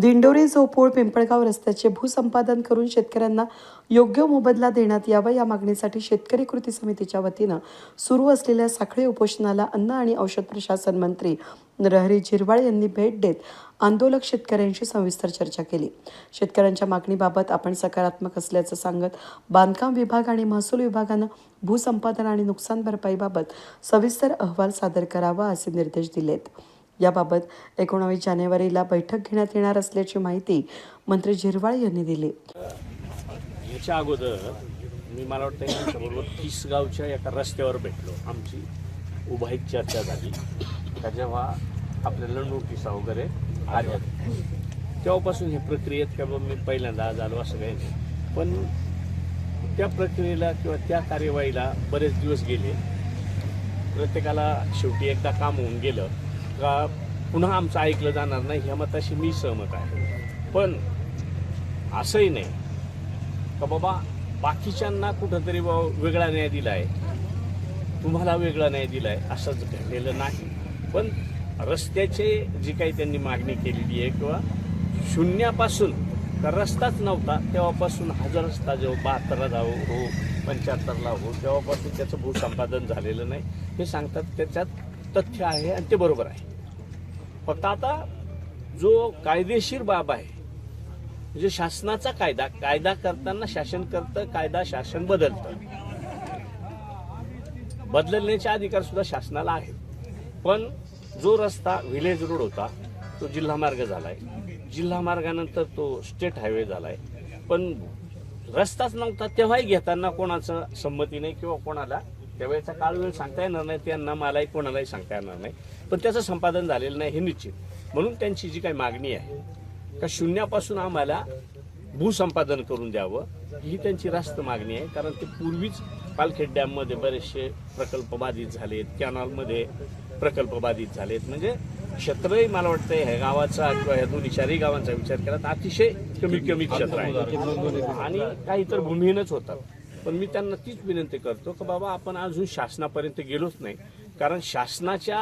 दिंडोरी झोपूळ पिंपळगाव रस्त्याचे भूसंपादन करून शेतकऱ्यांना योग्य मोबदला देण्यात यावा या मागणीसाठी शेतकरी कृती समितीच्या वतीनं सुरू असलेल्या साखळी उपोषणाला अन्न आणि औषध प्रशासन मंत्री नरहरी झिरवाळ यांनी भेट देत आंदोलक शेतकऱ्यांशी सविस्तर चर्चा केली. शेतकऱ्यांच्या मागणीबाबत आपण सकारात्मक असल्याचं सांगत बांधकाम विभाग आणि महसूल विभागानं भूसंपादन आणि नुकसान भरपाईबाबत सविस्तर अहवाल सादर करावा असे निर्देश दिलेत. याबाबत एकोणावीस जानेवारीला बैठक घेण्यात येणार असल्याची माहिती मंत्री झिरवाळ यांनी दिली. याच्या अगोदर मी मला वाटतं यांच्याबरोबर तिसगावच्या एका रस्त्यावर भेटलो. आमची उभाईक चर्चा झाली. का जेव्हा आपल्याला नोटिसा वगैरे आल्या तेव्हापासून हे प्रक्रियेत किंवा मी पहिल्यांदा आज आलो असं काही नाही. पण त्या प्रक्रियेला किंवा त्या कार्यवाहीला बरेच दिवस गेले. प्रत्येकाला शेवटी एकदा काम होऊन गेलं. का पुन्हा आमचं ऐकलं जाणार नाही ह्या मताशी मी सहमत आहे. पण असंही नाही का बाबा बाकीच्यांना कुठंतरी बा वेगळा न्याय दिलाय तुम्हाला वेगळा न्याय दिलाय असंच घडलेलं नाही. पण रस्त्याचे जी काही त्यांनी मागणी केलेली आहे किंवा शून्यापासून का रस्ताच नव्हता तेव्हापासून हजार रस्ता जेव्हा बहात्तरला जाऊ हो पंच्याहत्तरला हो तेव्हापासून त्याचं भूसंपादन झालेलं नाही. हे सांगतात त्याच्यात तथ्य आहे आणि ते बरोबर आहे. फक्त आता जो कायदेशीर बाब आहे म्हणजे शासनाचा कायदा कायदा करताना शासन करतं कायदा शासन बदलतं. बदलण्याचे अधिकार सुद्धा शासनाला आहेत. पण जो रस्ता व्हिलेज रोड होता तो जिल्हा मार्ग झालाय. जिल्हा मार्गानंतर तो स्टेट हायवे झालाय. पण रस्ताच नव्हता तेव्हाही घेताना कोणाचं संमती नाही किंवा कोणाला त्यावेळेचा काळ वेळ सांगता येणार नाही त्यांना मलाही कोणालाही सांगता येणार नाही. पण त्याचं संपादन झालेलं नाही हे निश्चित. म्हणून त्यांची जी काही मागणी आहे का शून्यापासून आम्हाला भूसंपादन करून द्यावं ही त्यांची रास्त मागणी आहे. कारण ते पूर्वीच पालखेड डॅममध्ये बरेचसे प्रकल्प बाधित झालेत कॅनॉलमध्ये प्रकल्प बाधित झालेत. म्हणजे क्षेत्रही मला वाटतं ह्या गावाचा किंवा ह्या दोन्ही चारही गावांचा विचार केला तर अतिशय कमी कमी क्षेत्र आहे. आणि काही तर भूमिहीनच होतात. पण मी त्यांना तीच विनंती करतो की बाबा आपण अजून शासनापर्यंत गेलोच नाही. कारण शासनाच्या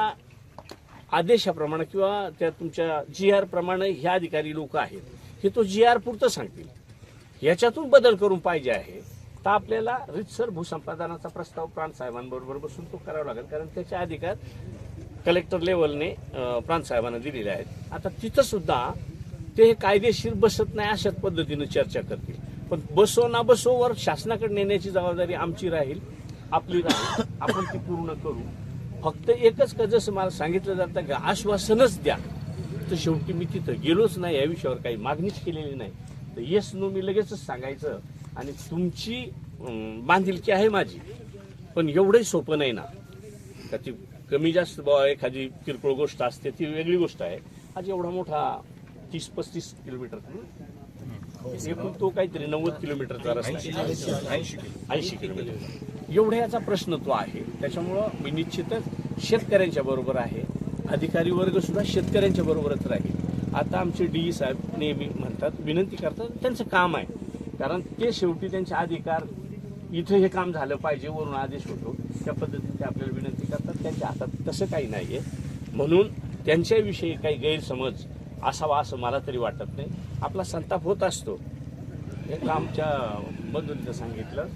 आदेशाप्रमाणे किंवा त्या तुमच्या जी आर प्रमाणे ह्या अधिकारी लोक आहेत. हे तो जी आर पुरतं सांगतील. याच्यातून बदल करून पाहिजे आहे. तर आपल्याला रितसर भूसंपादनाचा प्रस्ताव प्राणसाहेबांबरोबर बसून तो करावा लागेल. कारण त्याचे अधिकार कलेक्टर लेवलने प्रांतसाहेबांना दिलेले आहेत. आता तिथंसुद्धा ते हे कायदेशीर बसत नाही अशाच पद्धतीनं चर्चा करतील. पण बसो ना बसोवर शासनाकडे नेण्याची जबाबदारी आमची राहील आपली राहील. आपण ती पूर्ण करू. फक्त एकच का जसं मला सांगितलं जातं की आश्वासनच द्या. तर शेवटी मी तिथं गेलोच नाही या विषयावर काही मागणीच केलेली नाही. तर येस नो मी लगेचच सांगायचं आणि तुमची बांधिलकी आहे माझी. पण एवढंही सोपं नाही ना. का ती कमी जास्त बुवा एखादी किरकोळ गोष्ट असते ती वेगळी गोष्ट आहे. आज एवढा मोठा तीस पस्तीस किलोमीटर. एकूण तो काहीतरी नव्वद किलोमीटरचा रस्ता ऐंशी किलोमीटर. एवढ्या याचा प्रश्न तो आहे. त्याच्यामुळं मी निश्चितच शेतकऱ्यांच्या बरोबर आहे. अधिकारी वर्ग सुद्धा शेतकऱ्यांच्या बरोबरच राहील. आता आमचे डी साहेब नेहमी म्हणतात विनंती करतात त्यांचं काम आहे. कारण ते शेवटी त्यांचे अधिकार इथे हे काम झालं पाहिजे वरून आदेश होतो. त्या पद्धतीने ते आपल्याला विनंती करतात. त्यांच्या हातात तसं काही नाहीये. म्हणून त्यांच्याविषयी काही गैरसमज असावा असं मला तरी वाटत नाही. आपला संताप होत असतो. एक आमच्या बंधूंचं सांगितलं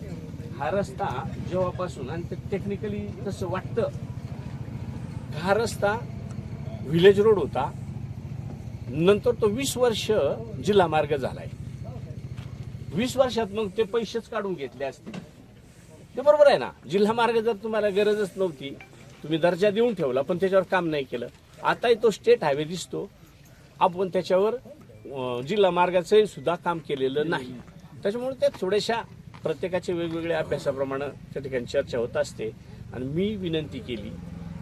हा रस्ता जेव्हापासून आणि ते टेक्निकली तसं वाटतं हा रस्ता व्हिलेज रोड होता. नंतर तो वीस वर्ष जिल्हा मार्ग झालाय. वीस वर्षात मग ते पैसेच काढून घेतले असतील. ते बरोबर आहे ना? जिल्हा मार्ग जर तुम्हाला गरजच नव्हती तुम्ही दर्जा देऊन ठेवला पण त्याच्यावर काम नाही केलं. आताही तो स्टेट हायवे दिसतो. आपण त्याच्यावर जिल्हा मार्गाचं सुद्धा काम केलेलं नाही. त्याच्यामुळे त्या थोड्याशा प्रत्येकाच्या वेगवेगळ्या अभ्यासाप्रमाणे त्या ठिकाणी चर्चा होत असते. आणि मी विनंती केली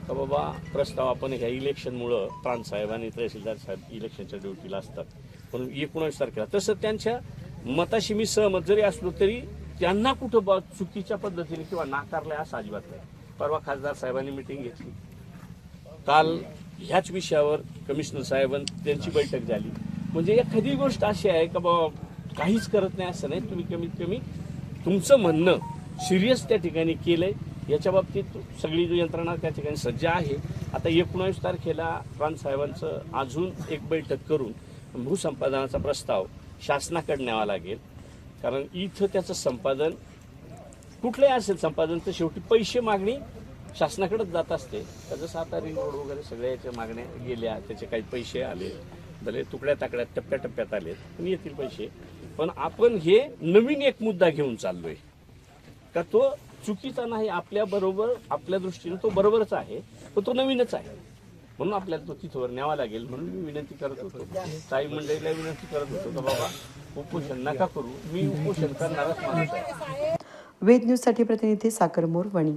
का बाबा प्रस्ताव आपण ह्या इलेक्शनमुळं प्रांत साहेब आणि तहसीलदार साहेब इलेक्शनच्या ड्युटीला असतात. म्हणून एकोणावीस तारखेला. तसं त्यांच्या मताशी मी सहमत. जरी असलो तरी त्यांना कुठं बा चुकीच्या पद्धतीने किंवा नाकारलं असं अजिबात नाही. परवा खासदार साहेबांनी मिटिंग घेतली. काल ह्याच विषयावर कमिशनर साहेबां त्यांची बैठक झाली. म्हणजे एखादी गोष्ट अशी आहे का बाबा काहीच करत नाही असं नाही तुम्ही कमीत कमी तुमचं म्हणणं सिरियस त्या ठिकाणी केलंय. याच्या बाबतीत सगळी यंत्रणा त्या ठिकाणी सज्ज आहे. आता एकोणावीस तारखेला प्रांत साहेबांचं अजून एक बैठक करून भूसंपादनाचा प्रस्ताव शासनाकडे न्यावा लागेल. कारण इथं त्याचं संपादन कुठलंही असेल संपादन तर शेवटी पैसे मागणी शासनाकडेच जात असते. तर जसं आता रिंग रोड वगैरे सगळ्या याच्या मागण्या गेल्या त्याचे काही पैसे आले भले तुकड्या ताकड्या टप्प्याटप्प्यात आले पण येतील पैसे. पण आपण हे नवीन एक मुद्दा घेऊन चाललोय. का तो चुकीचा नाही आपल्या बरोबर आपल्या दृष्टीने तो बरोबरच आहे पण तो नवीनच आहे. म्हणून आपल्याला तो तिथवर न्यावा लागेल म्हणून मी विनंती करत होतो. ताई मंडळीला विनंती करत होतो का बाबा उपोषण नका करू. मी उपोषण करणारच माणूस आहे. वेद न्यूजसाठी प्रतिनिधी साखरमोर वणी